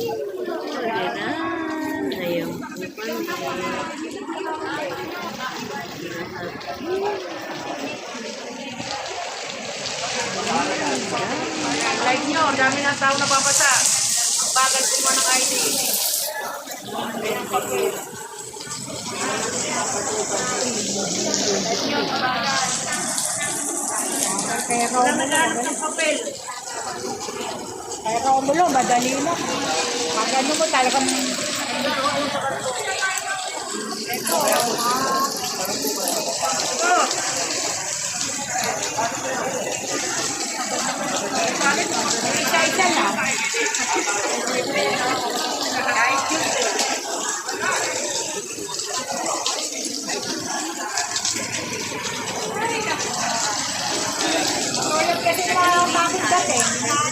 Ayan na. Po kami. Like nyo, dami ng tao napapasa. Ang bagal kumuha ng ID. Kaya Wala na lahat ng papel. Kaya Romulo, madali lang. Pag ano mo talagang Oh. isa-isa lang. Tulad kasi mga bakit.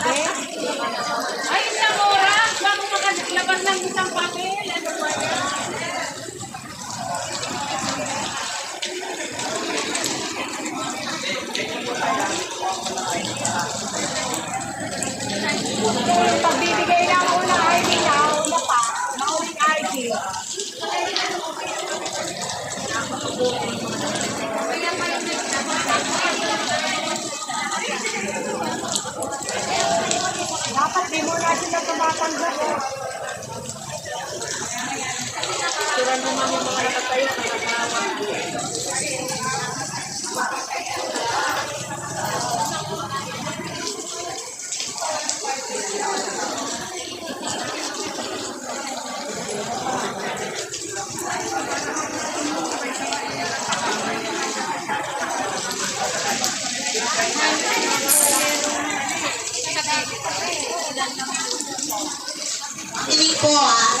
Sabi? Ay, isang oras bago makalabas ng isang papel. Ano ba yan? Pagbibigay ng unang ID na, una pa, mauling ID. Dapat Po ah.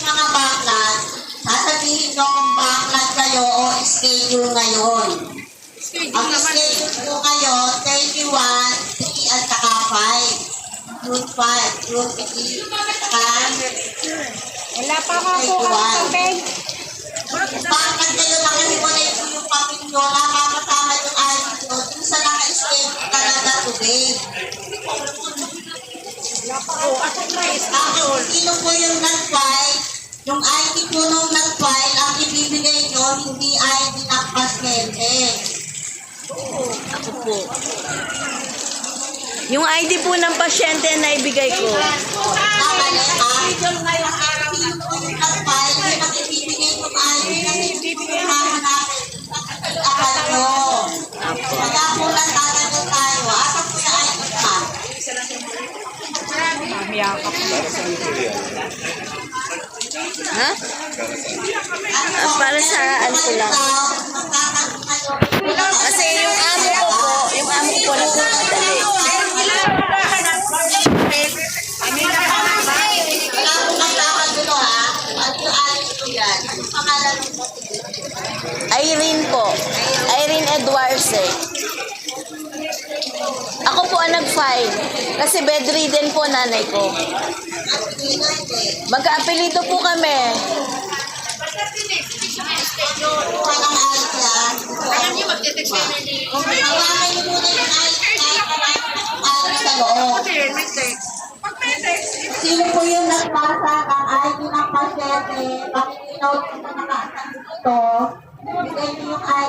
Mga baklat, sasabihin ko kung baklat kayo o schedule ngayon. Ang schedule ko kayo, 31, 3 at saka 5. June 5, June 3, saka Wala pa nga po ang papel. baklat kayo nakahiwalay po yung papel nyo, nakakasama yung ID nyo, dun sa naka-schedule talaga today. Tapos, sino po yung nag-file? Yung ID po nung nag-file, ang ibibigay nyo, hindi ID ng pasyente. Ako po. Yung ID po ng pasyente na ibigay ko. Kamali ha? Sino po yung nag-file, Mamiyakap. Ha? Ah, para sa ano lang. Kasi yung amo ko po, yung amo ko po nagmamadali. Wala po magkakagulo ha. Ano 5. Kasi bedridden po nanay ko. Magkaapelito po kami. Sino po yung nagpasa ng ID ng pasyente? Bakit inopen na nakasang ito? Bigay niyo yung ID.